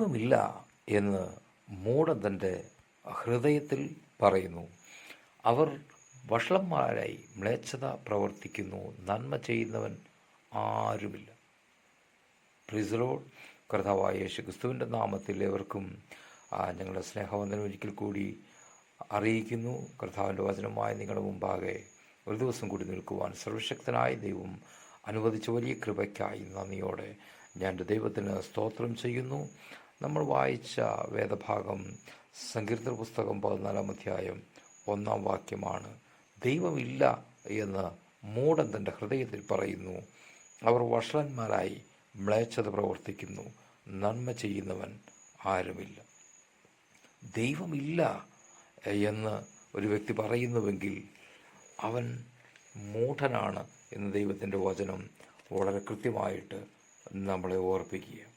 ദൈവമില്ല എന്ന് മൂഢൻ തന്റെ ഹൃദയത്തിൽ പറയുന്നു. അവർ വഷളന്മാരായി മ്ലേച്ഛത പ്രവർത്തിക്കുന്നു. നന്മ ചെയ്യുന്നവൻ ആരുമില്ല. പ്രിസലോ കർത്താവായ യേശു ക്രിസ്തുവിന്റെ നാമത്തിൽ ഏവർക്കും ഞങ്ങളുടെ സ്നേഹവന്ദനം ഒരിക്കൽ കൂടി അറിയിക്കുന്നു. കർത്താവിന്റെ വചനമായ നിങ്ങളുടെ മുമ്പാകെ ഒരു ദിവസം കൂടി നിൽക്കുവാൻ സർവശക്തനായ ദൈവം അനുവദിച്ച വലിയ കൃപയ്ക്കായി നന്ദിയോടെ ഞാൻ ദൈവത്തിന് സ്തോത്രം ചെയ്യുന്നു. നമ്മൾ വായിച്ച വേദഭാഗം സങ്കീർത്തന പുസ്തകം പതിനാലാം അധ്യായം ഒന്നാം വാക്യമാണ്. ദൈവമില്ല എന്ന് മൂടൻ തന്റെ ഹൃദയത്തിൽ പറയുന്നു. അവർ വഷളന്മാരായി മ്ലേച്ഛത പ്രവർത്തിക്കുന്നു. നന്മ ചെയ്യുന്നവൻ ആരുമില്ല. ദൈവമില്ല എന്ന് ഒരു വ്യക്തി പറയുന്നുവെങ്കിൽ അവൻ മൂഢനാണ് എന്ന് ദൈവത്തിന്റെ വചനം വളരെ കൃത്യമായിട്ട് നമ്മളെ ഓർപ്പിക്കുക.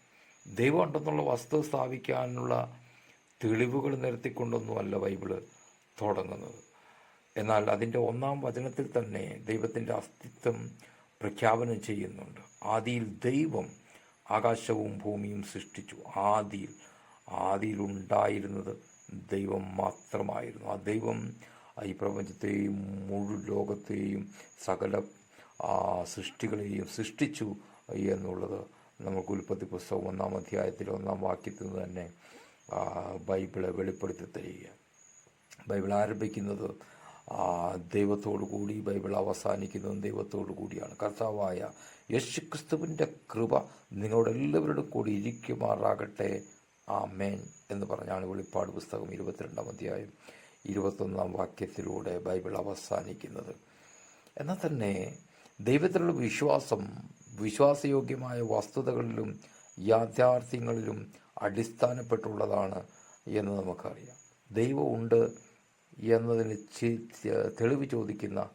ദൈവം ഉണ്ടെന്നുള്ള വസ്തു സ്ഥാപിക്കാനുള്ള തെളിവുകൾ നിരത്തിക്കൊണ്ടൊന്നുമല്ല ബൈബിൾ തുടങ്ങുന്നത്. എന്നാൽ അതിന്റെ ഒന്നാം വചനത്തിൽ തന്നെ ദൈവത്തിന്റെ അസ്തിത്വം പ്രഖ്യാപനം ചെയ്യുന്നുണ്ട്. ആദിയിൽ ദൈവം ആകാശവും ഭൂമിയും സൃഷ്ടിച്ചു. ആദിയിൽ ആദിയിലുണ്ടായിരുന്നത് ദൈവം മാത്രമായിരുന്നു. ആ ദൈവം ഈ പ്രപഞ്ചത്തെയും മുഴു ലോകത്തെയും സകല സൃഷ്ടികളെയും സൃഷ്ടിച്ചു എന്നുള്ളത് നമുക്ക് ഉൽപ്പത്തി പുസ്തകം ഒന്നാം അധ്യായത്തിൽ ഒന്നാം വാക്യത്തിൽ നിന്ന് തന്നെ ബൈബിളെ വെളിപ്പെടുത്തി തരിക. ബൈബിൾ ആരംഭിക്കുന്നത് ദൈവത്തോടു കൂടി ബൈബിൾ അവസാനിക്കുന്നതും ദൈവത്തോടു കൂടിയാണ്. കർത്താവായ യേശുക്രിസ്തുവിന്റെ കൃപ നിങ്ങളുടെ എല്ലാവരോടും കൂടി ഇരിക്കുമാറാകട്ടെ. ആ മേൻ എന്ന് പറഞ്ഞാണ് വെളിപ്പാട് പുസ്തകം ഇരുപത്തിരണ്ടാം അധ്യായം ഇരുപത്തൊന്നാം വാക്യത്തിലൂടെ ബൈബിൾ അവസാനിക്കുന്നത്. എന്നാൽ തന്നെ ദൈവത്തിലുള്ള വിശ്വാസം വിശ്വാസയോഗ്യമായ വസ്തുതകളിലും യാഥാർത്ഥ്യങ്ങളിലും അടിസ്ഥാനപ്പെട്ടുള്ളതാണ് എന്ന് നമുക്കറിയാം. ദൈവമുണ്ട് എന്നതിന് തെളിവ് ചോദിക്കുന്ന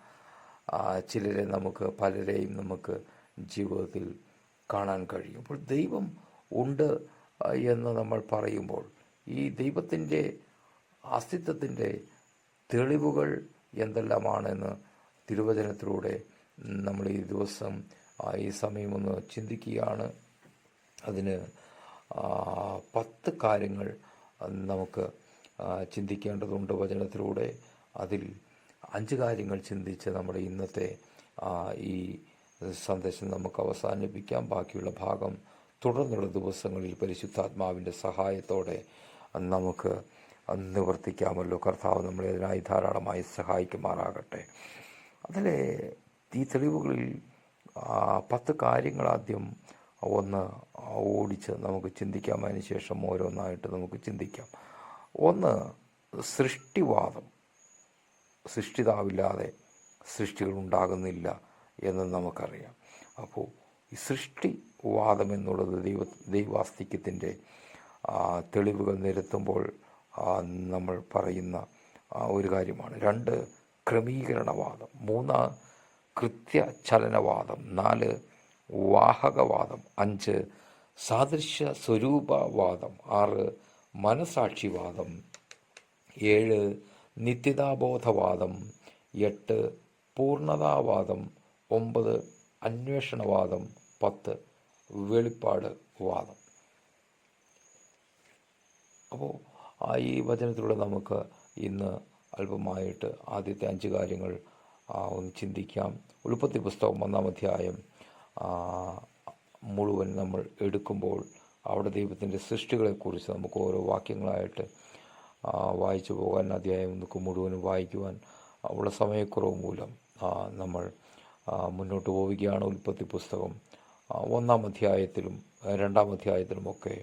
ചിലരെ നമുക്ക് പലരെയും നമുക്ക് ജീവിതത്തിൽ കാണാൻ കഴിയും. അപ്പോൾ ദൈവം ഉണ്ട് എന്ന് നമ്മൾ പറയുമ്പോൾ ഈ ദൈവത്തിന്റെ അസ്തിത്വത്തിന്റെ തെളിവുകൾ എന്തെല്ലാമാണെന്ന് തിരുവചനത്തിലൂടെ നമ്മൾ ഈ ദിവസം ഈ സമയം ഒന്ന് ചിന്തിക്കുകയാണ്. അതിന് പത്ത് കാര്യങ്ങൾ നമുക്ക് ചിന്തിക്കേണ്ടതുണ്ട് വചനത്തിലൂടെ. അതിൽ അഞ്ച് കാര്യങ്ങൾ ചിന്തിച്ച് നമ്മുടെ ഇന്നത്തെ ഈ സന്ദേശം നമുക്ക് അവസാനിപ്പിക്കാം. ബാക്കിയുള്ള ഭാഗം തുടർന്നുള്ള ദിവസങ്ങളിൽ പരിശുദ്ധാത്മാവിന്റെ സഹായത്തോടെ നമുക്ക് നിവർത്തിക്കാമല്ലോ. കർത്താവ് നമ്മളെ അതിനായി ധാരാളമായി സഹായിക്കുമാറാകട്ടെ. അതിലെ ഈ തെളിവുകളിൽ പത്ത് കാര്യങ്ങൾ ആദ്യം ഒന്ന് ഓടിച്ച് നമുക്ക് ചിന്തിക്കാം. അതിനുശേഷം ഓരോന്നായിട്ട് നമുക്ക് ചിന്തിക്കാം. ഒന്ന് സൃഷ്ടിവാദം. സൃഷ്ടിതാവില്ലാതെ സൃഷ്ടികൾ ഉണ്ടാകുന്നില്ല എന്ന് നമുക്കറിയാം. അപ്പോൾ ഈ സൃഷ്ടിവാദം എന്നുള്ളത് ദൈവ ദൈവാസ്തിക്യത്തിന്റെ തെളിവുകൾ നിരത്തുമ്പോൾ നമ്മൾ പറയുന്ന ഒരു കാര്യമാണ്. രണ്ട് ക്രമീകരണവാദം. മൂന്ന് കൃത്യചലനവാദം നാല് വാഹകവാദം അഞ്ച് സാദൃശ്യ സ്വരൂപവാദം ആറ് മനസാക്ഷിവാദം ഏഴ് നിത്യതാബോധവാദം എട്ട് പൂർണതാവാദം ഒമ്പത് അന്വേഷണവാദം പത്ത് വെളിപ്പാട് വാദം അപ്പോൾ ഈ വചനത്തിലൂടെ നമുക്ക് ഇന്ന് അല്പമായിട്ട് ആദ്യത്തെ അഞ്ച് കാര്യങ്ങൾ ഒന്ന് ചിന്തിക്കാം. ഉൽപ്പത്തി പുസ്തകം ഒന്നാം അധ്യായം മുഴുവൻ നമ്മൾ എടുക്കുമ്പോൾ അവിടെ ദൈവത്തിന്റെ സൃഷ്ടികളെക്കുറിച്ച് നമുക്ക് ഓരോ വാക്യങ്ങളായിട്ട് വായിച്ചു പോകാൻ അധ്യായം നമുക്ക് മുഴുവനും വായിക്കുവാൻ ഉള്ള സമയക്കുറവ് മൂലം നമ്മൾ മുന്നോട്ട് പോവുകയാണ് ഉൽപ്പത്തി പുസ്തകം. ഒന്നാം അധ്യായത്തിലും രണ്ടാം അധ്യായത്തിലുമൊക്കെ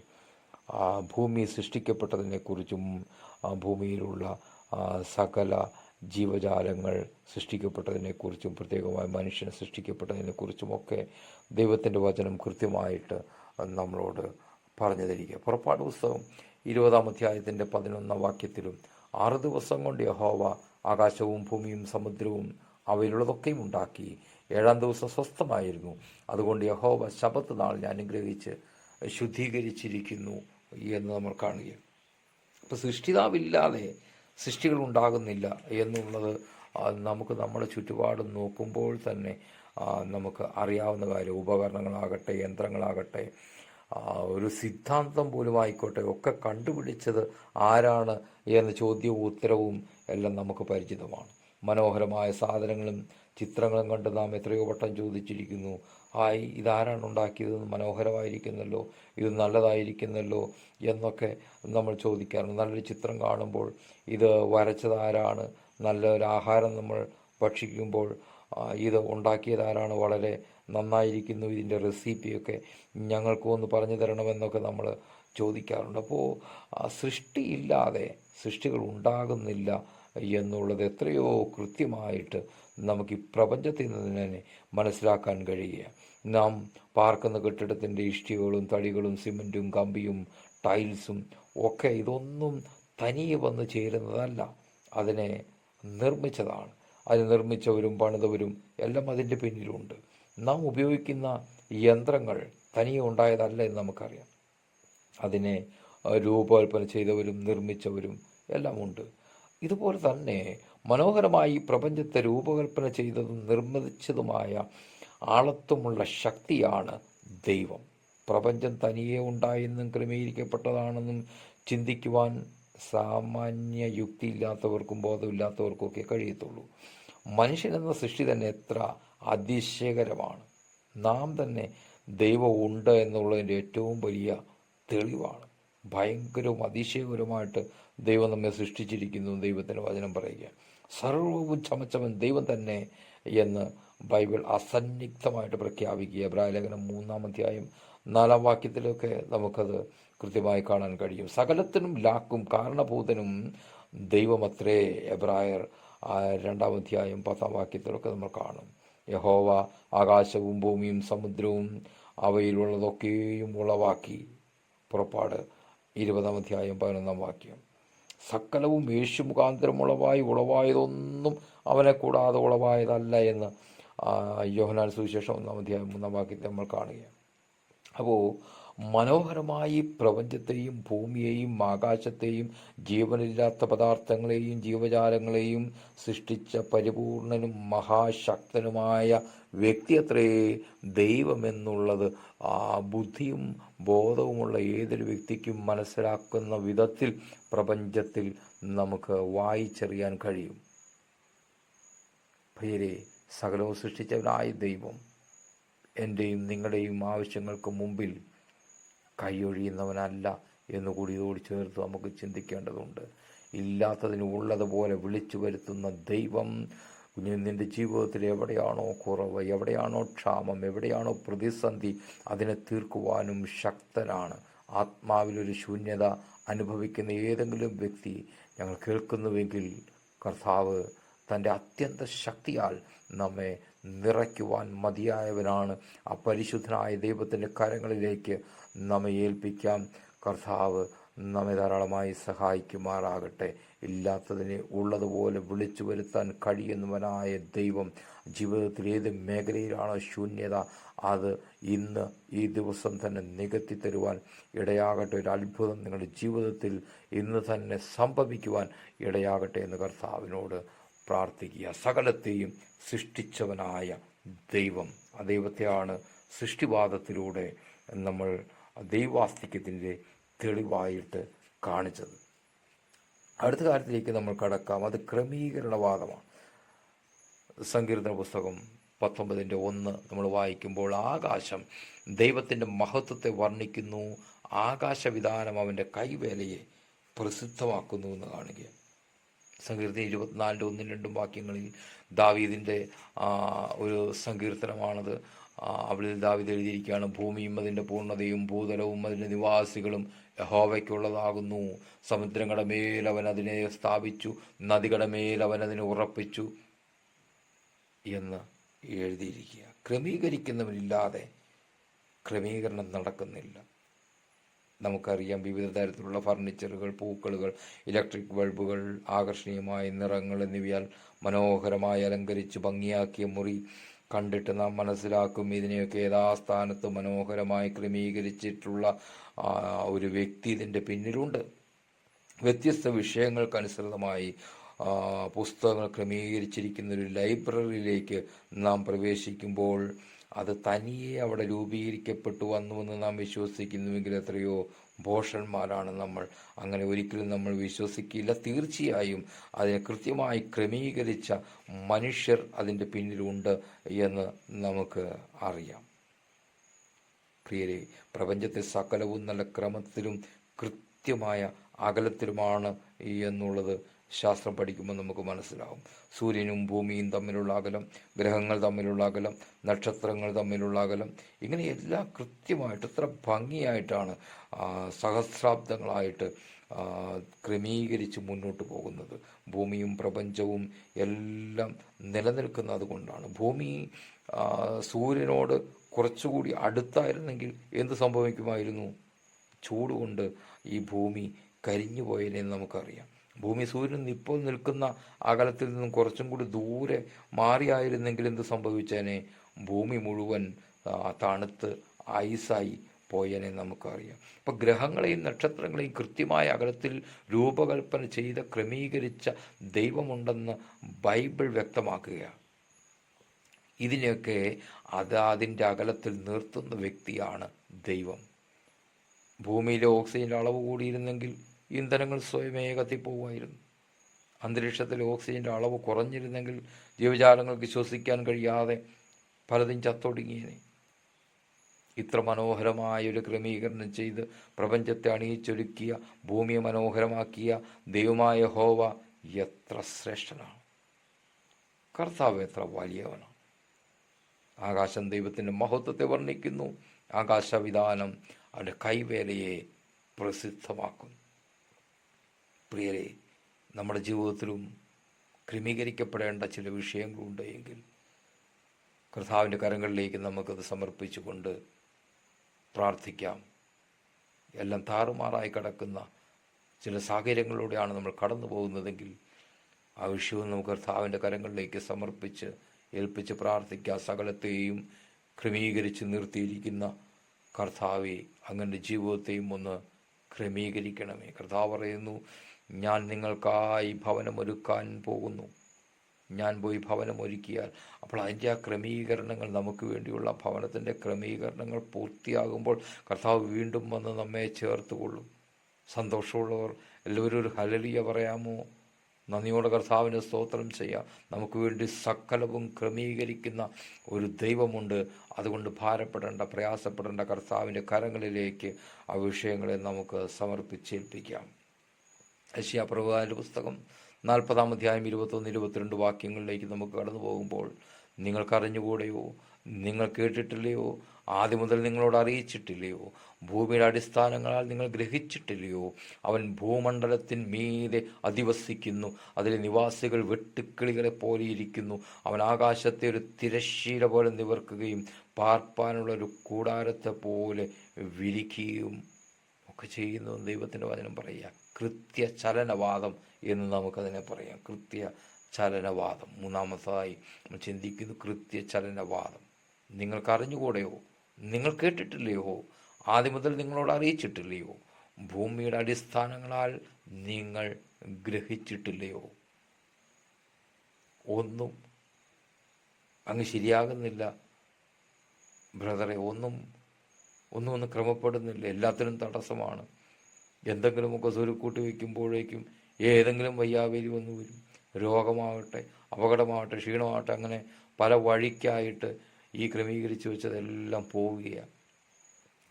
ഭൂമി സൃഷ്ടിക്കപ്പെട്ടതിനെക്കുറിച്ചും ഭൂമിയിലുള്ള സകല ജീവജാലങ്ങൾ സൃഷ്ടിക്കപ്പെട്ടതിനെക്കുറിച്ചും പ്രത്യേകമായി മനുഷ്യൻ സൃഷ്ടിക്കപ്പെട്ടതിനെക്കുറിച്ചുമൊക്കെ ദൈവത്തിന്റെ വചനം കൃത്യമായിട്ട് നമ്മളോട് പറഞ്ഞു തരിക പുറപ്പാട് പുസ്തകം ഇരുപതാം അധ്യായത്തിന്റെ പതിനൊന്നാം വാക്യത്തിലും ആറ് ദിവസം കൊണ്ട് യഹോവ ആകാശവും ഭൂമിയും സമുദ്രവും അവയിലുള്ളതൊക്കെയും ഉണ്ടാക്കി. ഏഴാം ദിവസം സ്വസ്ഥമായിരുന്നു. അതുകൊണ്ട് യഹോവ ശബത്ത് ഞാൻ അനുഗ്രഹിച്ച് ശുദ്ധീകരിച്ചിരിക്കുന്നു എന്ന് നമ്മൾ കാണുകയാണ്. അപ്പോൾ സൃഷ്ടിതാവില്ലാതെ സൃഷ്ടികൾ ഉണ്ടാകുന്നില്ല എന്നുള്ളത് നമുക്ക് നമ്മുടെ ചുറ്റുപാടും നോക്കുമ്പോൾ തന്നെ നമുക്ക് അറിയാവുന്ന കാര്യം. ഉപകരണങ്ങളാകട്ടെ യന്ത്രങ്ങളാകട്ടെ ഒരു സിദ്ധാന്തം പോലും ആയിക്കോട്ടെ ഒക്കെ കണ്ടുപിടിച്ചത് ആരാണ് എന്ന ചോദ്യവും ഉത്തരവും എല്ലാം നമുക്ക് പരിചിതമാണ്. മനോഹരമായ സാധനങ്ങളും ചിത്രങ്ങളും കണ്ട് നാം എത്രയോ വട്ടം ചോദിച്ചിരിക്കുന്നു. ഹായ് ഇതാരാണ് ഉണ്ടാക്കിയത്? മനോഹരമായിരിക്കുന്നല്ലോ ഇത് നല്ലതായിരിക്കുന്നല്ലോ എന്നൊക്കെ നമ്മൾ ചോദിക്കാറുണ്ട്. നല്ലൊരു ചിത്രം കാണുമ്പോൾ ഇത് വരച്ചതാരാണ് നല്ലൊരു ആഹാരം നമ്മൾ ഭക്ഷിക്കുമ്പോൾ ഇത് ഉണ്ടാക്കിയതാരാണ് വളരെ നന്നായിരിക്കുന്നു ഇതിന്റെ റെസിപ്പിയൊക്കെ ഞങ്ങൾക്കും ഒന്ന് പറഞ്ഞു തരണമെന്നൊക്കെ നമ്മൾ ചോദിക്കാറുണ്ട്. അപ്പോൾ സൃഷ്ടിയില്ലാതെ സൃഷ്ടികൾ ഉണ്ടാകുന്നില്ല എന്നുള്ളത് എത്രയോ കൃത്യമായിട്ട് നമുക്ക് ഈ പ്രപഞ്ചത്തിൽ നിന്ന് തന്നെ മനസ്സിലാക്കാൻ കഴിയുക. നാം പാർക്കുന്ന കെട്ടിടത്തിന്റെ ഇഷ്ടികകളും തടികളും സിമന്റും കമ്പിയും ടൈൽസും ഒക്കെ ഇതൊന്നും തനിയെ വന്ന് ചേരുന്നതല്ല. അതിനെ നിർമ്മിച്ചതാണ്. അത് നിർമ്മിച്ചവരും പണിതവരും എല്ലാം അതിന്റെ പിന്നിലുണ്ട്. നാം ഉപയോഗിക്കുന്ന യന്ത്രങ്ങൾ തനിയെ ഉണ്ടായതല്ല എന്ന് നമുക്കറിയാം. അതിനെ രൂപകൽപ്പന ചെയ്തവരും നിർമ്മിച്ചവരും എല്ലാം ഉണ്ട് ഇതുപോലെ തന്നെ മനോഹരമായി പ്രപഞ്ചത്തെ രൂപകൽപ്പന ചെയ്തതും നിർമ്മിച്ചതുമായ ആളത്വമുള്ള ശക്തിയാണ് ദൈവം. പ്രപഞ്ചം തനിയെ ഉണ്ടായെന്നും ക്രമീകരിക്കപ്പെട്ടതാണെന്നും ചിന്തിക്കുവാൻ സാമാന്യ യുക്തിയില്ലാത്തവർക്കും ബോധമില്ലാത്തവർക്കും ഒക്കെ കഴിയത്തുള്ളൂ. മനുഷ്യനെന്ന സൃഷ്ടി തന്നെ എത്ര അതിശയകരമാണ്. നാം തന്നെ ദൈവം ഉണ്ട് എന്നുള്ളതിന്റെ ഏറ്റവും വലിയ തെളിവാണ്. ഭയങ്കരവും അതിശയകരമായിട്ട് ദൈവം നമ്മെ സൃഷ്ടിച്ചിരിക്കുന്നു ദൈവത്തിന്റെ വചനം പറയുക. സർവവും ചമച്ചവൻ ദൈവം തന്നെ എന്ന് ബൈബിൾ അസന്നിഗ്ധമായിട്ട് പ്രഖ്യാപിക്കുക. എബ്രായലേഖനം മൂന്നാം അധ്യായം നാലാം വാക്യത്തിലൊക്കെ നമുക്കത് കൃത്യമായി കാണാൻ കഴിയും. സകലത്തിനും ലാക്കും കാരണഭൂതനും ദൈവമത്രേ എബ്രായർ രണ്ടാം അധ്യായം പത്താം വാക്യത്തിലൊക്കെ നമ്മൾ കാണും. യഹോവ ആകാശവും ഭൂമിയും സമുദ്രവും അവയിലുള്ളതൊക്കെയും ഉളവാക്കി പുറപ്പാട് ഇരുപതാം അധ്യായം പതിനൊന്നാം വാക്യം. സകലവും യേശു മുഖാന്തരം ഉളവായി ഉളവായതൊന്നും അവനെ കൂടാതെ ഉളവായതല്ല എന്ന് യോഹനാൽ സുവിശേഷം ഒന്നാം അധ്യായം മൂന്നാം വാക്യത്തെ നമ്മൾ കാണുകയാണ്. അപ്പോൾ മനോഹരമായി പ്രപഞ്ചത്തെയും ഭൂമിയെയും ആകാശത്തെയും ജീവനില്ലാത്ത പദാർത്ഥങ്ങളെയും ജീവജാലങ്ങളെയും സൃഷ്ടിച്ച പരിപൂർണനും മഹാശക്തനുമായ വ്യക്തി അത്രേ ദൈവമെന്നുള്ളത്. ആ ബുദ്ധിയും ബോധവുമുള്ള ഏതൊരു വ്യക്തിക്കും മനസ്സിലാക്കുന്ന വിധത്തിൽ പ്രപഞ്ചത്തിൽ നമുക്ക് വായിച്ചറിയാൻ കഴിയും. പ്രിയരെ സകലവും സൃഷ്ടിച്ചവനായ ദൈവം എന്റെയും നിങ്ങളുടെയും ആവശ്യങ്ങൾക്ക് മുമ്പിൽ കൈയൊഴിയുന്നവനല്ല എന്നുകൂടി ഇതോട് ചേർത്ത് നമുക്ക് ചിന്തിക്കേണ്ടതുണ്ട്. ഇല്ലാത്തതിന് ഉള്ളതുപോലെ വിളിച്ചു വരുത്തുന്ന ദൈവം നിന്റെ ജീവിതത്തിൽ എവിടെയാണോ കുറവ് എവിടെയാണോ ക്ഷാമം എവിടെയാണോ പ്രതിസന്ധി അതിനെ തീർക്കുവാനും ശക്തനാണ്. ആത്മാവിലൊരു ശൂന്യത അനുഭവിക്കുന്ന ഏതെങ്കിലും വ്യക്തി ഞങ്ങൾ കേൾക്കുന്നുവെങ്കിൽ കർത്താവ് തന്റെ അത്യന്ത ശക്തിയാൽ നമ്മെ നിറയ്ക്കുവാൻ മതിയായവനാണ്. ആ പരിശുദ്ധനായ ദൈവത്തിന്റെ കരങ്ങളിലേക്ക് നമ്മെ ഏൽപ്പിക്കാം. കർത്താവ് നമ്മെ ധാരാളമായി സഹായിക്കുമാറാകട്ടെ. ഇല്ലാത്തതിനെ ഉള്ളതുപോലെ വിളിച്ചു വരുത്താൻ കഴിയുന്നവനായ ദൈവം ജീവിതത്തിൽ ഏത് മേഖലയിലാണോ ശൂന്യത? അത് ഇന്ന് ഈ ദിവസം തന്നെ നികത്തി തരുവാൻ ഇടയാകട്ടെ. ഒരു അത്ഭുതം നിങ്ങളുടെ ജീവിതത്തിൽ ഇന്ന് തന്നെ സംഭവിക്കുവാൻ ഇടയാകട്ടെ എന്ന് കർത്താവിനോട് പ്രാർത്ഥിക്കുക. സകലത്തെയും സൃഷ്ടിച്ചവനായ ദൈവം. ആ ദൈവത്തെയാണ് സൃഷ്ടിവാദത്തിലൂടെ നമ്മൾ ദൈവാസ്തിക്യത്തിന്റെ തെളിവായിട്ട് കാണിച്ചത്. അടുത്ത കാര്യത്തിലേക്ക് നമ്മൾ കടക്കാം. അത് ക്രമീകരണവാദമാണ്. സങ്കീർത്തന പുസ്തകം പത്തൊമ്പതിന്റെ ഒന്ന് നമ്മൾ വായിക്കുമ്പോൾ ആകാശം ദൈവത്തിന്റെ മഹത്വത്തെ വർണിക്കുന്നു. ആകാശവിധാനം അവന്റെ കൈവേലയെ പ്രസിദ്ധമാക്കുന്നു എന്ന് കാണുക. സങ്കീർത്തി ഇരുപത്തിനാലിന്റെ ഒന്നും രണ്ടും വാക്യങ്ങളിൽ ദാവീദിന്റെ ഒരു സങ്കീർത്തനമാണത്. അവിടെ ദാവീദ് എഴുതിയിരിക്കുകയാണ് ഭൂമിയും അതിന്റെ പൂർണതയും ഭൂതലവും അതിന്റെ നിവാസികളും യഹോവയ്ക്കുള്ളതാകുന്നു. സമുദ്രങ്ങളുടെ മേൽ അവൻ അതിനെ സ്ഥാപിച്ചു നദികളുടെ മേൽ അവൻ അതിനെ ഉറപ്പിച്ചു എന്ന് എഴുതിയിരിക്കുക. ക്രമീകരിക്കുന്നവനില്ലാതെ ക്രമീകരണം നടക്കുന്നില്ല. നമുക്കറിയാം വിവിധ തരത്തിലുള്ള ഫർണിച്ചറുകൾ പൂക്കളുകൾ ഇലക്ട്രിക് ബൾബുകൾ ആകർഷണീയമായ നിറങ്ങൾ എന്നിവയാൽ മനോഹരമായി അലങ്കരിച്ച് ഭംഗിയാക്കിയ മുറി കണ്ടിട്ട് നാം മനസ്സിലാക്കും. ഇതിനെയൊക്കെ യഥാസ്ഥാനത്ത് മനോഹരമായി ക്രമീകരിച്ചിട്ടുള്ള ഒരു വ്യക്തി ഇതിന്റെ പിന്നിലുണ്ട്. വ്യത്യസ്ത വിഷയങ്ങൾക്കനുസൃതമായി പുസ്തകങ്ങൾ ക്രമീകരിച്ചിരിക്കുന്ന ഒരു ലൈബ്രറിയിലേക്ക് നാം പ്രവേശിക്കുമ്പോൾ അത് തനിയെ അവിടെ രൂപീകരിക്കപ്പെട്ടു വന്നുവെന്ന് നാം വിശ്വസിക്കുന്നുവെങ്കിൽ എത്രയോ ഭോഷന്മാരാണ് നമ്മൾ. അങ്ങനെ ഒരിക്കലും നമ്മൾ വിശ്വസിക്കില്ല. തീർച്ചയായും അതിനെ കൃത്യമായി ക്രമീകരിച്ച മനുഷ്യർ അതിന്റെ പിന്നിലുണ്ട് എന്ന് നമുക്ക് അറിയാം. പ്രിയരെ പ്രപഞ്ചത്തെ സകലവും നല്ല ക്രമത്തിലും കൃത്യമായ അകലത്തിലുമാണ് എന്നുള്ളത് ശാസ്ത്രം പഠിക്കുമ്പോൾ നമുക്ക് മനസ്സിലാവും. സൂര്യനും ഭൂമിയും തമ്മിലുള്ള അകലം ഗ്രഹങ്ങൾ തമ്മിലുള്ള അകലം നക്ഷത്രങ്ങൾ തമ്മിലുള്ള അകലം ഇങ്ങനെ എല്ലാം കൃത്യമായിട്ട് എത്ര ഭംഗിയായിട്ടാണ് സഹസ്രാബ്ദങ്ങളായിട്ട് ക്രമീകരിച്ച് മുന്നോട്ട് പോകുന്നത്. ഭൂമിയും പ്രപഞ്ചവും എല്ലാം നിലനിൽക്കുന്നത് കൊണ്ടാണ്. ഭൂമി സൂര്യനോട് കുറച്ചുകൂടി അടുത്തായിരുന്നെങ്കിൽ എന്ത് സംഭവിക്കുമായിരുന്നു? ചൂടുകൊണ്ട് ഈ ഭൂമി കരിഞ്ഞു പോയതിനെ നമുക്കറിയാം. ഭൂമി സൂര്യൻ ഇപ്പോൾ നിൽക്കുന്ന അകലത്തിൽ നിന്നും കുറച്ചും കൂടി ദൂരെ മാറിയായിരുന്നെങ്കിൽ എന്ത് സംഭവിച്ചേനെ? ഭൂമി മുഴുവൻ തണുത്ത് ഐസായി പോയനെ നമുക്കറിയാം. അപ്പോൾ ഗ്രഹങ്ങളെയും നക്ഷത്രങ്ങളെയും കൃത്യമായ അകലത്തിൽ രൂപകൽപ്പന ചെയ്ത് ക്രമീകരിച്ച ദൈവമുണ്ടെന്ന് ബൈബിൾ വ്യക്തമാക്കുകയാണ് ഇതിനെയൊക്കെ അത് അതിന്റെ അകലത്തിൽ നിർത്തുന്ന വ്യക്തിയാണ് ദൈവം. ഭൂമിയിലെ ഓക്സിജന്റെ അളവ് കൂടിയിരുന്നെങ്കിൽ ഇന്ധനങ്ങൾ സ്വയമേ കത്തിപ്പോവുമായിരുന്നു. അന്തരീക്ഷത്തിൽ ഓക്സിജന്റെ അളവ് കുറഞ്ഞിരുന്നെങ്കിൽ ജീവജാലങ്ങൾക്ക് ശ്വസിക്കാൻ കഴിയാതെ പലതും ചത്തൊടുങ്ങിയേനെ. ഇത്ര മനോഹരമായ ഒരു ക്രമീകരണം ചെയ്ത് പ്രപഞ്ചത്തെ അണിയിച്ചൊരുക്കിയ ഭൂമിയെ മനോഹരമാക്കിയ ദൈവമായ ഹോവ എത്ര ശ്രേഷ്ഠനാണ്. കർത്താവ് എത്ര വലിയവനാണ്. ആകാശം ദൈവത്തിന്റെ മഹത്വത്തെ വർണിക്കുന്നു. ആകാശവിധാനം അവന്റെ കൈവേലയെ പ്രസിദ്ധമാക്കുന്നു. പ്രിയരെ നമ്മുടെ ജീവിതത്തിലും ക്രമീകരിക്കപ്പെടേണ്ട ചില വിഷയങ്ങളുണ്ട് എങ്കിൽ കർത്താവിന്റെ കരങ്ങളിലേക്ക് നമുക്കത് സമർപ്പിച്ചുകൊണ്ട് പ്രാർത്ഥിക്കാം. എല്ലാം താറുമാറായി കിടക്കുന്ന ചില സാഹചര്യങ്ങളിലൂടെയാണ് നമ്മൾ കടന്നു പോകുന്നതെങ്കിൽ ആ വിഷയവും നമുക്ക് കർത്താവിന്റെ കരങ്ങളിലേക്ക് സമർപ്പിച്ച് ഏൽപ്പിച്ച് പ്രാർത്ഥിക്കുക സകലത്തെയും ക്രമീകരിച്ച് നിർത്തിയിരിക്കുന്ന കർത്താവെ അങ്ങനെ ജീവിതത്തെയും ഒന്ന് ക്രമീകരിക്കണമേ. കർത്താവ് പറയുന്നു ഞാൻ നിങ്ങൾക്കായി ഭവനമൊരുക്കാൻ പോകുന്നു. ഞാൻ പോയി ഭവനം ഒരുക്കിയാൽ അപ്പോൾ അതിന്റെ ആ ക്രമീകരണങ്ങൾ നമുക്ക് വേണ്ടിയുള്ള ഭവനത്തിന്റെ ക്രമീകരണങ്ങൾ പൂർത്തിയാകുമ്പോൾ കർത്താവ് വീണ്ടും വന്ന് നമ്മെ ചേർത്തുകൊള്ളും. സന്തോഷമുള്ളവർ എല്ലാവരും ഒരു ഹലലിയ പറയാമോ? നന്ദിയോടെ കർത്താവിന് സ്തോത്രം ചെയ്യാം. നമുക്ക് വേണ്ടി സകലവും ക്രമീകരിക്കുന്ന ഒരു ദൈവമുണ്ട്. അതുകൊണ്ട് ഭാരപ്പെടേണ്ട പ്രയാസപ്പെടേണ്ട കർത്താവിന്റെ കരങ്ങളിലേക്ക് ആ വിഷയങ്ങളെ നമുക്ക് സമർപ്പിച്ചേൽപ്പിക്കാം. യശിയ പ്രഭുവാന്റെ പുസ്തകം നാൽപ്പതാം അധ്യായം ഇരുപത്തൊന്ന് ഇരുപത്തിരണ്ട് വാക്യങ്ങളിലേക്ക് നമുക്ക് കടന്നു പോകുമ്പോൾ നിങ്ങൾക്കറിഞ്ഞുകൂടെയോ? നിങ്ങൾ കേട്ടിട്ടില്ലയോ? ആദ്യം മുതൽ നിങ്ങളോട് അറിയിച്ചിട്ടില്ലയോ? ഭൂമിയുടെ അടിസ്ഥാനങ്ങളാൽ നിങ്ങൾ ഗ്രഹിച്ചിട്ടില്ലയോ? അവൻ ഭൂമണ്ഡലത്തിൻ മീതെ അധിവസിക്കുന്നു. അതിലെ നിവാസികൾ വെട്ടുക്കിളികളെ പോലെ ഇരിക്കുന്നു. അവൻ ആകാശത്തെ ഒരു തിരശ്ശീല പോലെ നിവർക്കുകയും പാർപ്പാനുള്ള ഒരു കൂടാരത്തെ പോലെ വിരിക്കുകയും ഒക്കെ ചെയ്യുന്നു ദൈവത്തിന്റെ വചനം പറയുക. കൃത്യ ചലനവാദം എന്ന് നമുക്കതിനെ പറയാം. കൃത്യ ചലനവാദം മൂന്നാമതായി ചിന്തിക്കുന്നു കൃത്യ ചലനവാദം നിങ്ങൾക്ക് അറിഞ്ഞുകൂടെയോ നിങ്ങൾ കേട്ടിട്ടില്ലയോ? ആദ്യം മുതൽ നിങ്ങളോട് അറിയിച്ചിട്ടില്ലയോ? ഭൂമിയുടെ അടിസ്ഥാനങ്ങളാൽ നിങ്ങൾ ഗ്രഹിച്ചിട്ടില്ലയോ? ഒന്നും അങ്ങ് ശരിയാകുന്നില്ല. ബ്രദറെ ഒന്നും ഒന്നും ഒന്ന് ക്രമപ്പെടുന്നില്ല. എല്ലാത്തിനും തടസ്സമാണ്. എന്തെങ്കിലുമൊക്കെ സ്വരുക്കൂട്ടി വയ്ക്കുമ്പോഴേക്കും ഏതെങ്കിലും വയ്യാവേലി വന്നു വരും. രോഗമാവട്ടെ അപകടമാവട്ടെ ക്ഷീണമാവട്ടെ അങ്ങനെ പല വഴിക്കായിട്ട് ഈ ക്രമീകരിച്ച് വെച്ചതെല്ലാം പോവുകയാണ്.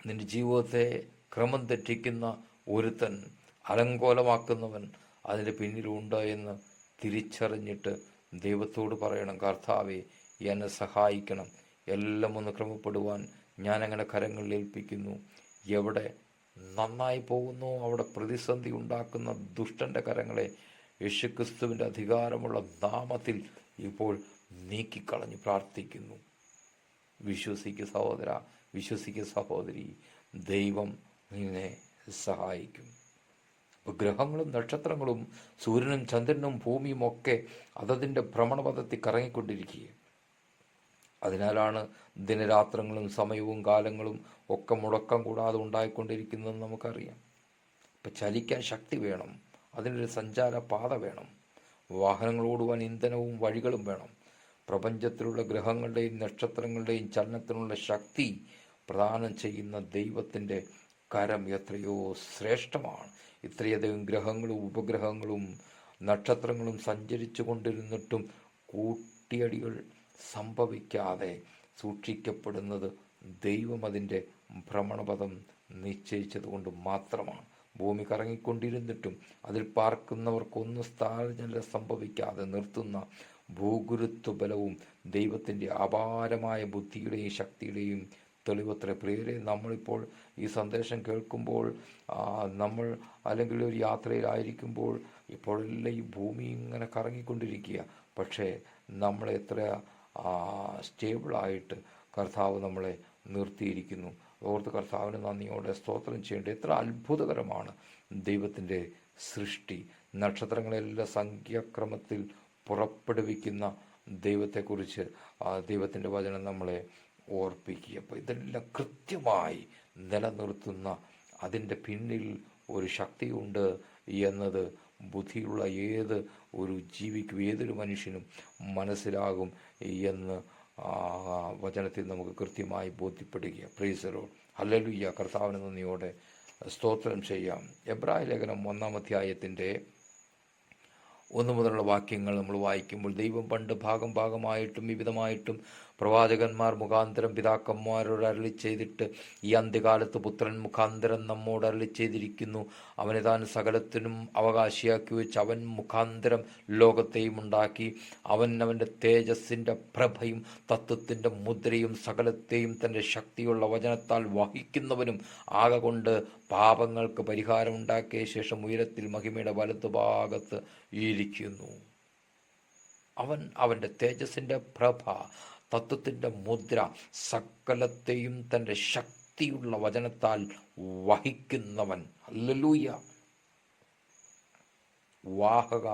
നിന്റെ ജീവിതത്തെ ക്രമം തെറ്റിക്കുന്ന ഒരുത്തൻ അലങ്കോലമാക്കുന്നവൻ അതിന്റെ പിന്നിലുണ്ട് എന്ന് തിരിച്ചറിഞ്ഞിട്ട് ദൈവത്തോട് പറയണം കർത്താവെ എന്നെ സഹായിക്കണം. എല്ലാം ഒന്ന് ക്രമപ്പെടുവാൻ ഞാനങ്ങനെ കരങ്ങളിൽ ഏൽപ്പിക്കുന്നു. എവിടെ നന്നായി പോകുന്നു. അവിടെ പ്രതിസന്ധി ഉണ്ടാക്കുന്ന ദുഷ്ടന്റെ കരങ്ങളെ യേശുക്രിസ്തുവിന്റെ അധികാരമുള്ള നാമത്തിൽ ഇപ്പോൾ നീക്കിക്കളഞ്ഞ് പ്രാർത്ഥിക്കുന്നു. വിശ്വസിക്കുക സഹോദര വിശ്വസിക്കുക സഹോദരി ദൈവം നിന്നെ സഹായിക്കും. ഗ്രഹങ്ങളും നക്ഷത്രങ്ങളും സൂര്യനും ചന്ദ്രനും ഭൂമിയും ഒക്കെ അതതിന്റെ ഭ്രമണപഥത്തിൽ കറങ്ങിക്കൊണ്ടിരിക്കുക അതിനാലാണ് ദിനരാത്രങ്ങളും സമയവും കാലങ്ങളും ഒക്കെ മുടക്കം കൂടാതെ ഉണ്ടായിക്കൊണ്ടിരിക്കുന്നതെന്ന് നമുക്കറിയാം. ഇപ്പം ചലിക്കാൻ ശക്തി വേണം അതിനൊരു സഞ്ചാര പാത വേണം വാഹനങ്ങൾ ഓടുവാൻ ഇന്ധനവും വഴികളും വേണം. പ്രപഞ്ചത്തിലുള്ള ഗ്രഹങ്ങളുടെയും നക്ഷത്രങ്ങളുടെയും ചലനത്തിനുള്ള ശക്തി പ്രദാനം ചെയ്യുന്ന ദൈവത്തിന്റെ കരം എത്രയോ ശ്രേഷ്ഠമാണ്. ഇത്രയധികം ഗ്രഹങ്ങളും ഉപഗ്രഹങ്ങളും നക്ഷത്രങ്ങളും സഞ്ചരിച്ചു കൊണ്ടിരുന്നിട്ടും കൂട്ടിയടികൾ സംഭവിക്കാതെ സൂക്ഷിക്കപ്പെടുന്നത് ദൈവം അതിന്റെ ഭ്രമണപഥം നിശ്ചയിച്ചതുകൊണ്ട് മാത്രമാണ്. ഭൂമി കറങ്ങിക്കൊണ്ടിരുന്നിട്ടും അതിൽ പാർക്കുന്നവർക്കൊന്നും സ്ഥാനജല സംഭവിക്കാതെ നിർത്തുന്ന ഭൂഗുരുത്വ ബലവും ദൈവത്തിന്റെ അപാരമായ ബുദ്ധിയുടെയും ശക്തിയുടെയും തെളിവത്ര. പ്രിയരെ നമ്മളിപ്പോൾ ഈ സന്ദേശം കേൾക്കുമ്പോൾ നമ്മൾ അല്ലെങ്കിൽ ഒരു യാത്രയിലായിരിക്കുമ്പോൾ ഇപ്പോഴെല്ലാം ഈ ഭൂമി ഇങ്ങനെ കറങ്ങിക്കൊണ്ടിരിക്കുക. പക്ഷേ നമ്മളെ എത്ര സ്റ്റേബിളായിട്ട് കർത്താവ് നമ്മളെ നിർത്തിയിരിക്കുന്നു. ഓർത്ത് കർത്താവിന് നന്ദിയോടെ സ്തോത്രം ചെയ്യേണ്ടത് എത്ര അത്ഭുതകരമാണ് ദൈവത്തിന്റെ സൃഷ്ടി. നക്ഷത്രങ്ങളെല്ലാം സംഖ്യാക്രമത്തിൽ പുറപ്പെടുവിക്കുന്ന ദൈവത്തെക്കുറിച്ച് ദൈവത്തിന്റെ വചനം നമ്മളെ ഓർപ്പിക്കുക. അപ്പോൾ ഇതെല്ലാം കൃത്യമായി നിലനിർത്തുന്ന അതിന്റെ പിന്നിൽ ഒരു ശക്തിയുണ്ട് എന്നത് ബുദ്ധിയുള്ള ഏത് ഒരു ജീവിക്കും ഏതൊരു മനുഷ്യനും മനസ്സിലാകും എന്ന് വചനത്തിൽ നമുക്ക് കൃത്യമായി ബോധ്യപ്പെടുക പ്രൈസറോ ഹല്ലേലൂയ കർത്താവിന് നന്ദിയോടെ സ്തോത്രം ചെയ്യാം. എബ്രാഹിം ലേഖനം ഒന്നാം അധ്യായത്തിന്റെ ഒന്നു മുതലുള്ള വാക്യങ്ങൾ നമ്മൾ വായിക്കുമ്പോൾ ദൈവം പണ്ട് ഭാഗം ഭാഗമായിട്ടും വിവിധമായിട്ടും പ്രവാചകന്മാർ മുഖാന്തരം പിതാക്കന്മാരോട് അരളി ചെയ്തിട്ട് ഈ അന്ത്യകാലത്ത് പുത്രൻ മുഖാന്തരം നമ്മോട് അരളി ചെയ്തിരിക്കുന്നു. അവനെ താൻ സകലത്തിനും അവകാശിയാക്കി വെച്ച് അവൻ മുഖാന്തരം ലോകത്തെയും ഉണ്ടാക്കി. അവൻ അവന്റെ തേജസ്സിന്റെ പ്രഭയും തത്വത്തിന്റെ മുദ്രയും സകലത്തെയും തന്റെ ശക്തിയുള്ള വചനത്താൽ വഹിക്കുന്നവനും ആകെ കൊണ്ട് പാപങ്ങൾക്ക് പരിഹാരം ഉണ്ടാക്കിയ ശേഷം ഉയരത്തിൽ മഹിമയുടെ വലത്തുഭാഗത്ത് ഇരിക്കുന്നു. അവൻ അവന്റെ തേജസ്സിന്റെ പ്രഭ തത്വത്തിന്റെ മുദ്ര സകലത്തെയും തന്റെ ശക്തിയുള്ള വചനത്താൽ വഹിക്കുന്നവൻ. അല്ലലൂയ വാഹക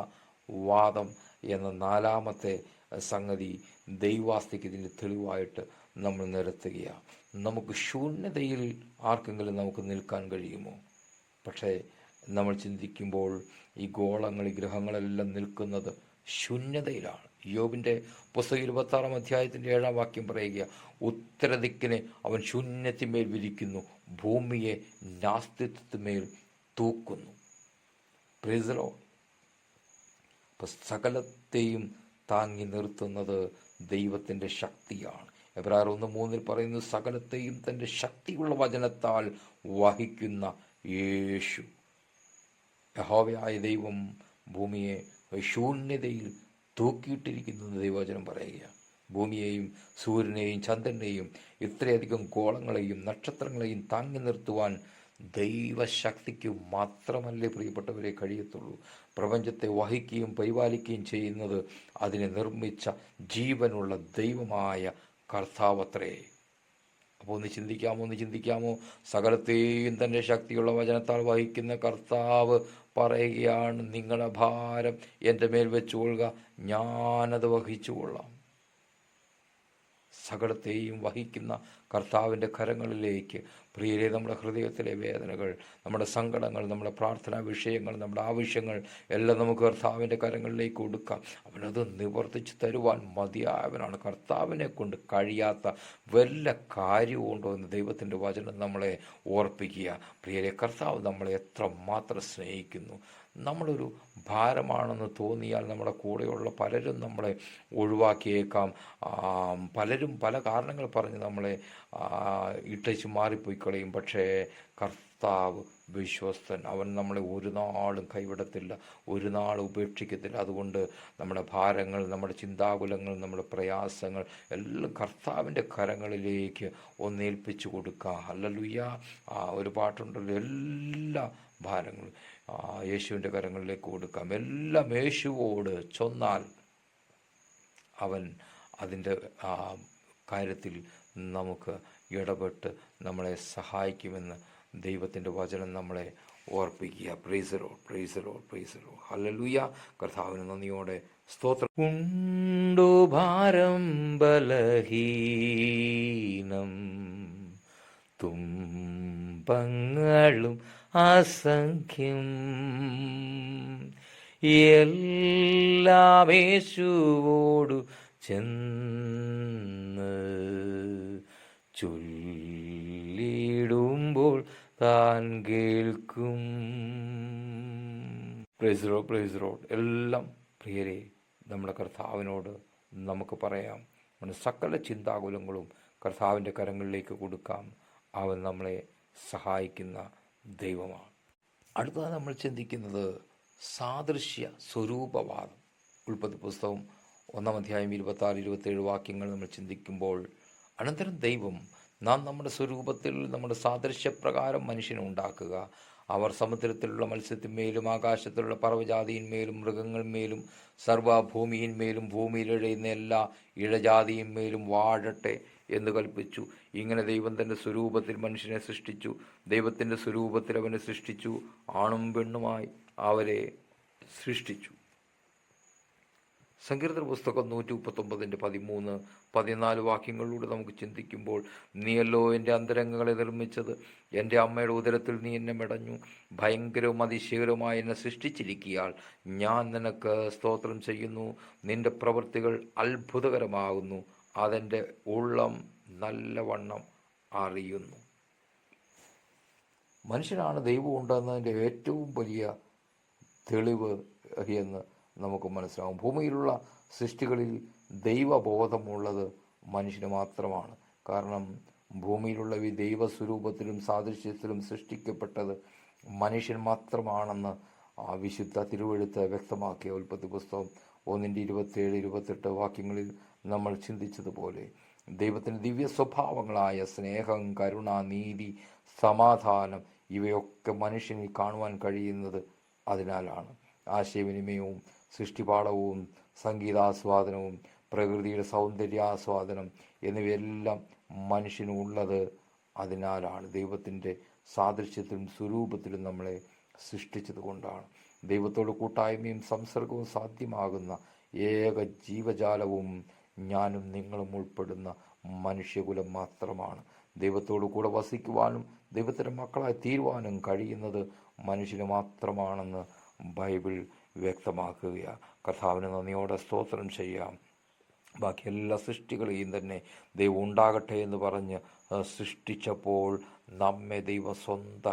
വാദം എന്ന നാലാമത്തെ സംഗതി ദൈവാസ്തിക്ക് ഇതിന്റെ തെളിവായിട്ട് നമ്മൾ നിരത്തുകയാണ് നമുക്ക് ശൂന്യതയിൽ ആർക്കെങ്കിലും നമുക്ക് നിൽക്കാൻ കഴിയുമോ? പക്ഷേ നമ്മൾ ചിന്തിക്കുമ്പോൾ ഈ ഗോളങ്ങൾ ഈ ഗ്രഹങ്ങളെല്ലാം നിൽക്കുന്നത് ശൂന്യതയിലാണ്. യോബിന്റെ പുസ്തകം ഇരുപത്താറാം അധ്യായത്തിന്റെ ഏഴാം വാക്യം പറയുക ഉത്തരദിക്കിനെ അവൻ ശൂന്യത്തിന്മേൽ വിരിക്കുന്നു ഭൂമിയെ നാസ്തിത്വത്തിന്മേൽ തൂക്കുന്നു. പ്രിസലോ സകലത്തെയും താങ്ങി നിർത്തുന്നത് ദൈവത്തിന്റെ ശക്തിയാണ്. എബ്രാർ ഒന്ന് മൂന്നിൽ പറയുന്നു സകലത്തെയും തന്റെ ശക്തിയുള്ള വചനത്താൽ വഹിക്കുന്ന യേശു. യഹോവയായ ദൈവം ഭൂമിയെ ശൂന്യതയിൽ തൂക്കിയിട്ടിരിക്കുന്നു എന്ന് ദൈവവചനം പറയുകയാണ്. ഭൂമിയെയും സൂര്യനെയും ചന്ദ്രനെയും ഇത്രയധികം ഗോളങ്ങളെയും നക്ഷത്രങ്ങളെയും താങ്ങി നിർത്തുവാൻ ദൈവശക്തിക്ക് മാത്രമല്ലേ പ്രിയപ്പെട്ടവരെ കഴിയത്തുള്ളൂ. പ്രപഞ്ചത്തെ വഹിക്കുകയും പരിപാലിക്കുകയും ചെയ്യുന്നത് അതിനെ നിർമ്മിച്ച ജീവനുള്ള ദൈവമായ കർത്താവത്രേ. അപ്പോൾ ഒന്ന് ചിന്തിക്കാമോ ഒന്ന് ചിന്തിക്കാമോ? സകലത്തെയും തന്റെ ശക്തിയുള്ള വചനത്താൽ വഹിക്കുന്ന കർത്താവ് പറയുകയാണ് നിങ്ങളുടെ ഭാരം എന്റെ മേൽ വെച്ചുകൊള്ളുക ഞാനത് വഹിച്ചുകൊള്ളാം സകലത്തെയും വഹിക്കുന്ന കർത്താവിന്റെ കരങ്ങളിലേക്ക്. പ്രിയരെ നമ്മുടെ ഹൃദയത്തിലെ വേദനകൾ നമ്മുടെ സങ്കടങ്ങൾ നമ്മുടെ പ്രാർത്ഥനാ വിഷയങ്ങൾ നമ്മുടെ ആവശ്യങ്ങൾ എല്ലാം നമുക്ക് കർത്താവിന്റെ കരങ്ങളിലേക്ക് കൊടുക്കാം. അവനത് നിവർത്തിച്ച് തരുവാൻ മതിയായവനാണ്. കർത്താവിനെ കൊണ്ട് കഴിയാത്ത വല്ല കാര്യവും ഉണ്ടോ എന്ന് ദൈവത്തിന്റെ വചനം നമ്മളെ ഓർപ്പിക്കുക. പ്രിയരെ കർത്താവ് നമ്മളെ എത്രമാത്രം സ്നേഹിക്കുന്നു. നമ്മളൊരു ഭാരമാണെന്ന് തോന്നിയാൽ നമ്മുടെ കൂടെയുള്ള പലരും നമ്മളെ ഒഴിവാക്കിയേക്കാം. പലരും പല കാരണങ്ങൾ പറഞ്ഞ് നമ്മളെ ഇട്ടച്ച് മാറിപ്പോയി കളയും. പക്ഷേ കർത്താവ് വിശ്വസ്തൻ. അവൻ നമ്മളെ ഒരു നാളും കൈവിടത്തില്ല ഒരു നാൾ ഉപേക്ഷിക്കത്തില്ല. അതുകൊണ്ട് നമ്മുടെ ഭാരങ്ങൾ നമ്മുടെ ചിന്താകുലങ്ങൾ നമ്മുടെ പ്രയാസങ്ങൾ എല്ലാം കർത്താവിന്റെ കരങ്ങളിലേക്ക് ഒന്നേൽപ്പിച്ചു കൊടുക്കുക അല്ലലുയ്യ ആ ഒരു പാട്ടുണ്ടല്ലോ എല്ലാ ഭാരങ്ങളും ആ, യേശുവിന്റെ കരങ്ങളിലേക്ക് കൊടുക്കാം. എല്ലാം യേശുവോട് ചൊന്നാൽ അവൻ അതിന്റെ കാര്യത്തിൽ നമുക്ക് ഇടപെട്ട് നമ്മളെ സഹായിക്കുമെന്ന് ദൈവത്തിന്റെ വചനം നമ്മളെ ഓർപ്പിക്കുക. പ്രീസറോ പ്രീസറോ പ്രൈസറോ ഹല്ലേലൂയ കർത്താവിന് നന്ദിയോടെ സ്തോത്രം. ഉണ്ടോ ഭാരം ബലഹീനം തുമ്പങ്ങളും അസംഖ്യം. എല്ലാവേശുവോടു ചെന്ന് ചൊല്ലിടുമ്പോൾ താൻ കേൾക്കും. പ്രൈസ് റോഡ് പ്രൈസ് റോഡ് എല്ലാം പ്രിയരെ നമ്മുടെ കർത്താവിനോട് നമുക്ക് പറയാം. നമ്മുടെ സകല ചിന്താകുലങ്ങളും കർത്താവിന്റെ കരങ്ങളിലേക്ക് കൊടുക്കാം. അവൻ നമ്മളെ സഹായിക്കുന്ന ദൈവമാണ്. അടുത്തത് നമ്മൾ ചിന്തിക്കുന്നത് സാദൃശ്യ സ്വരൂപവാദം. ഉൾപ്പതി പുസ്തകം ഒന്നാം അധ്യായം ഇരുപത്തി ആറ് ഇരുപത്തേഴ് വാക്യങ്ങൾ നമ്മൾ ചിന്തിക്കുമ്പോൾ അനന്തരം ദൈവം നാം നമ്മുടെ സ്വരൂപത്തിൽ നമ്മുടെ സാദൃശ്യപ്രകാരം മനുഷ്യനെ ഉണ്ടാക്കുക. അവർ സമുദ്രത്തിലുള്ള മത്സ്യത്തിന്മേലും ആകാശത്തിലുള്ള പർവജാതിയിന്മേലും മൃഗങ്ങളിന്മേലും സർവഭൂമിയിന്മേലും ഭൂമിയിലിഴയുന്ന എല്ലാ ഇഴജാതിയിന്മേലും വാഴട്ടെ എന്ന് കൽപ്പിച്ചു. ഇങ്ങനെ ദൈവം തന്റെ സ്വരൂപത്തിൽ മനുഷ്യനെ സൃഷ്ടിച്ചു. ദൈവത്തിന്റെ സ്വരൂപത്തിൽ അവനെ സൃഷ്ടിച്ചു. ആണും പെണ്ണുമായി അവരെ സൃഷ്ടിച്ചു. സങ്കീർത്തന പുസ്തകം നൂറ്റി മുപ്പത്തൊമ്പതിന്റെ പതിമൂന്ന് പതിനാല് വാക്യങ്ങളിലൂടെ നമുക്ക് ചിന്തിക്കുമ്പോൾ നീയല്ലോ എന്റെ അന്തരംഗങ്ങളെ നിർമ്മിച്ചത്. എന്റെ അമ്മയുടെ ഉദരത്തിൽ നീ എന്നെ മെടഞ്ഞു. ഭയങ്കരവും അതിശയകരവുമായി എന്നെ സൃഷ്ടിച്ചിരിക്കിയാൽ ഞാൻ നിനക്ക് സ്തോത്രം ചെയ്യുന്നു. നിന്റെ പ്രവൃത്തികൾ അത്ഭുതകരമാകുന്നു. അതെന്റെ ഉള്ളം നല്ലവണ്ണം അറിയുന്നു. മനുഷ്യനാണ് ദൈവം ഉണ്ടെന്നതിന്റെ ഏറ്റവും വലിയ തെളിവ് എന്ന് നമുക്ക് മനസ്സിലാവും ഭൂമിയിലുള്ള സൃഷ്ടികളിൽ ദൈവബോധമുള്ളത് മനുഷ്യന് മാത്രമാണ്. കാരണം ഭൂമിയിലുള്ള ഈ ദൈവസ്വരൂപത്തിലും സാദൃശ്യത്തിലും സൃഷ്ടിക്കപ്പെട്ടത് മനുഷ്യൻ മാത്രമാണെന്ന് ആ വിശുദ്ധ തിരുവെഴുത്ത് വ്യക്തമാക്കിയ ഉൽപ്പത്തി പുസ്തകം ഒന്നിന്റെ ഇരുപത്തേഴ് ഇരുപത്തെട്ട് വാക്യങ്ങളിൽ നമ്മൾ ചിന്തിച്ചതുപോലെ ദൈവത്തിന്റെ ദിവ്യ സ്വഭാവങ്ങളായ സ്നേഹം കരുണ നീതി സമാധാനം ഇവയൊക്കെ മനുഷ്യനിൽ കാണുവാൻ കഴിയുന്നത് അതിനാലാണ്. ആശയവിനിമയവും സൃഷ്ടിപാഠവും സംഗീതാസ്വാദനവും പ്രകൃതിയുടെ സൗന്ദര്യാസ്വാദനം എന്നിവയെല്ലാം മനുഷ്യനുള്ളത് അതിനാലാണ്. ദൈവത്തിന്റെ സാദൃശ്യത്തിലും സ്വരൂപത്തിലും നമ്മളെ സൃഷ്ടിച്ചത് കൊണ്ടാണ് ദൈവത്തോട് കൂട്ടായ്മയും സംസർഗവും സാധ്യമാകുന്ന ഏക ജീവജാലവും ഞാനും നിങ്ങളും ഉൾപ്പെടുന്ന മനുഷ്യകുലം മാത്രമാണ്. ദൈവത്തോടു കൂടെ വസിക്കുവാനും ദൈവത്തിന്റെ മക്കളായി തീരുവാനും കഴിയുന്നത് മനുഷ്യന് മാത്രമാണെന്ന് ബൈബിൾ വ്യക്തമാക്കുകയാണ് കർത്താവിന് നന്ദിയോടെ സ്തോത്രം ചെയ്യാം. ബാക്കി എല്ലാ സൃഷ്ടികളെയും തന്നെ ദൈവം ഉണ്ടാകട്ടെ എന്ന് പറഞ്ഞ് സൃഷ്ടിച്ചപ്പോൾ നമ്മെ ദൈവം സ്വന്ത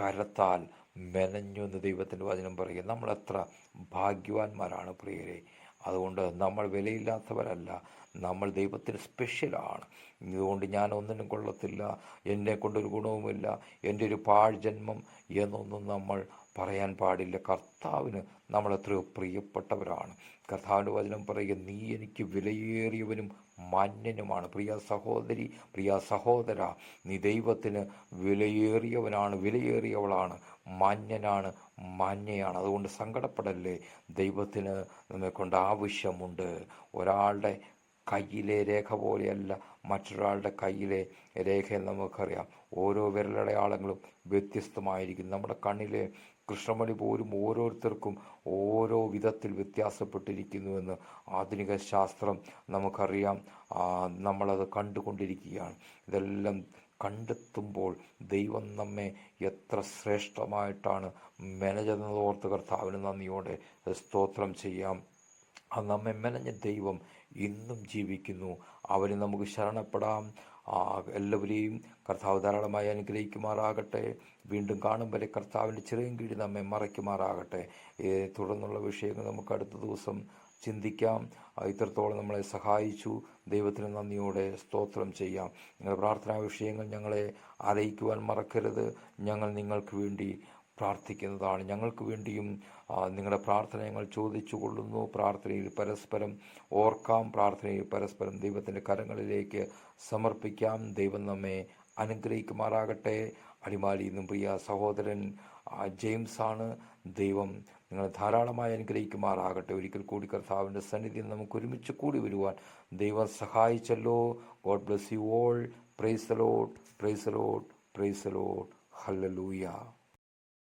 കരത്താൽ മെനഞ്ഞു എന്ന് ദൈവത്തിന്റെ വചനം പറയുക. നമ്മൾ എത്ര ഭാഗ്യവാന്മാരാണ് പ്രിയരെ. അതുകൊണ്ട് നമ്മൾ വിലയില്ലാത്തവരല്ല. നമ്മൾ ദൈവത്തിന് സ്പെഷ്യലാണ് ഇതുകൊണ്ട് ഞാൻ ഒന്നിനും കൊള്ളത്തില്ല. എന്നെ കൊണ്ടൊരു ഗുണവുമില്ല. എന്റെ ഒരു പാഴ്ജന്മം എന്നൊന്നും നമ്മൾ പറയാൻ പാടില്ല. കർത്താവിന് നമ്മൾ എത്രയോ പ്രിയപ്പെട്ടവരാണ്. കർത്താവിന്റെ വചനം പറയുക നീ എനിക്ക് വിലയേറിയവനും മാന്യനുമാണ് പ്രിയ സഹോദരി പ്രിയ സഹോദര നീ ദൈവത്തിന് വിലയേറിയവനാണ് വിലയേറിയവളാണ്. മാന്യനാണ് മാന്യയാണ് അതുകൊണ്ട് സങ്കടപ്പെടല്ലേ? ദൈവത്തിന് നമ്മെ കൊണ്ട് ആവശ്യമുണ്ട്. ഒരാളുടെ കയ്യിലെ രേഖ പോലെയല്ല മറ്റൊരാളുടെ കയ്യിലെ രേഖ നമുക്കറിയാം. ഓരോ വിരലടയാളങ്ങളും വ്യത്യസ്തമായിരിക്കും. നമ്മുടെ കണ്ണിലെ കൃഷ്ണമണി പോലും ഓരോരുത്തർക്കും ഓരോ വിധത്തിൽ വ്യത്യാസപ്പെട്ടിരിക്കുന്നുവെന്ന് ആധുനിക ശാസ്ത്രം നമുക്കറിയാം. നമ്മളത് കണ്ടുകൊണ്ടിരിക്കുകയാണ്. ഇതെല്ലാം കണ്ടെത്തുമ്പോൾ ദൈവം നമ്മെ എത്ര ശ്രേഷ്ഠമായിട്ടാണ് മെനജെന്നതോർത്ത് കർത്താവിന് നന്ദിയോടെ സ്തോത്രം ചെയ്യാം. ആ നമ്മെ മെനഞ്ഞ ദൈവം ഇന്നും ജീവിക്കുന്നു. അവന് നമുക്ക് ശരണപ്പെടാം. എല്ലാവരെയും കർത്താവ് ധാരാളമായി അനുഗ്രഹിക്കുമാറാകട്ടെ. വീണ്ടും കാണും വരെ കർത്താവിന്റെ ചെറിയ കീഴിൽ നമ്മെ മറയ്ക്കുമാറാകട്ടെ. തുടർന്നുള്ള വിഷയങ്ങൾ നമുക്ക് അടുത്ത ദിവസം ചിന്തിക്കാം. ഇത്രത്തോളം നമ്മളെ സഹായിച്ചു. ദൈവത്തിന് നന്ദിയോടെ സ്തോത്രം ചെയ്യാം. നിങ്ങളുടെ പ്രാർത്ഥനാ വിഷയങ്ങൾ ഞങ്ങളെ അറിയിക്കുവാൻ മറക്കരുത്. ഞങ്ങൾ നിങ്ങൾക്ക് വേണ്ടി പ്രാർത്ഥിക്കുന്നതാണ്. ഞങ്ങൾക്ക് വേണ്ടിയും നിങ്ങളുടെ പ്രാർത്ഥന ഞങ്ങൾ ചോദിച്ചു കൊള്ളുന്നു പ്രാർത്ഥനയിൽ പരസ്പരം ഓർക്കാം. പ്രാർത്ഥനയിൽ പരസ്പരം ദൈവത്തിന്റെ കരങ്ങളിലേക്ക് സമർപ്പിക്കാം. ദൈവം നമ്മെ അനുഗ്രഹിക്കുമാറാകട്ടെ. അടിമാലി നിന്നും പ്രിയ സഹോദരൻ ജെയിംസ് ആണ്. ദൈവം നിങ്ങൾ ധാരാളമായി അനുഗ്രഹിക്കുമാറാകട്ടെ. ഒരിക്കൽ കൂടി കർത്താവിന്റെ സന്നിധിയിൽ നമുക്ക് ഒരുമിച്ച് കൂടി വരുവാൻ ദൈവം സഹായിച്ചല്ലോ. God bless you all. Praise Lord. Praise Lord. Praise Lord. Hallelujah.